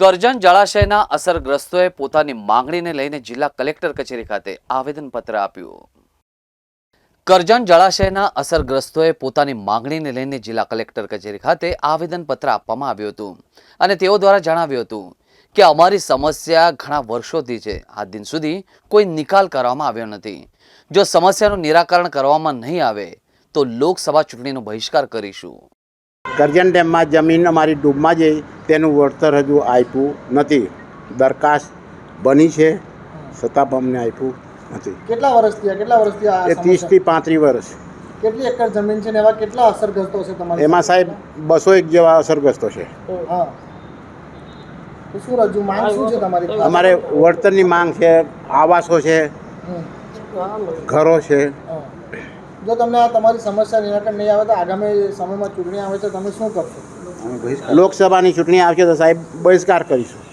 કરજણ જળાશયના અસરગ્રસ્તોએ પોતાની માંગણીને લઈને જિલ્લા કલેક્ટર કચેરી ખાતે આવેદનપત્ર આપ્યું. કરજણ જળાશયના અસરગ્રસ્તોએ પોતાની માંગણીને લઈને જિલ્લા કલેક્ટર કચેરી ખાતે આવેદનપત્ર આપવામાં આવ્યું હતું અને તેઓ દ્વારા જણાવ્યું હતું કે અમારી સમસ્યા ઘણા વર્ષોથી છે. આ દિન સુધી કોઈ નિકાલ કરવામાં આવ્યો નથી. જો સમસ્યાનું નિરાકરણ કરવામાં નહીં આવે તો લોકસભા ચૂંટણીનો બહિષ્કાર કરીશું. કરજણ ડેમમાં જમીન અમારી ડૂબમાં જઈ તેનું વળતર હજુ આપ્યું નથી. દરખાસ્ત બની છે છતાં પણ અમને આપ્યું નથી. કેટલા વર્ષ થયા કેટલા વર્ષ થયા એ ત્રીસથી પાંત્રીસ વર્ષ. કેટલી એકર જમીન છે ને એવા કેટલા અસરગ્રસ્તો છે તમારે એમાં સાહેબ બસો એક જેવા અસરગ્રસ્તો છે. અમારે વળતરની માંગ છે આવાસો છે ઘરો છે. જો તમને આ તમારી સમસ્યા નિરાકરણ નહીં આવે તો આગામી સમયમાં ચૂંટણી આવે છે તમે શું કરશો? લોકસભાની ચૂંટણી આવશે તો સાહેબ બહિષ્કાર કરીશું.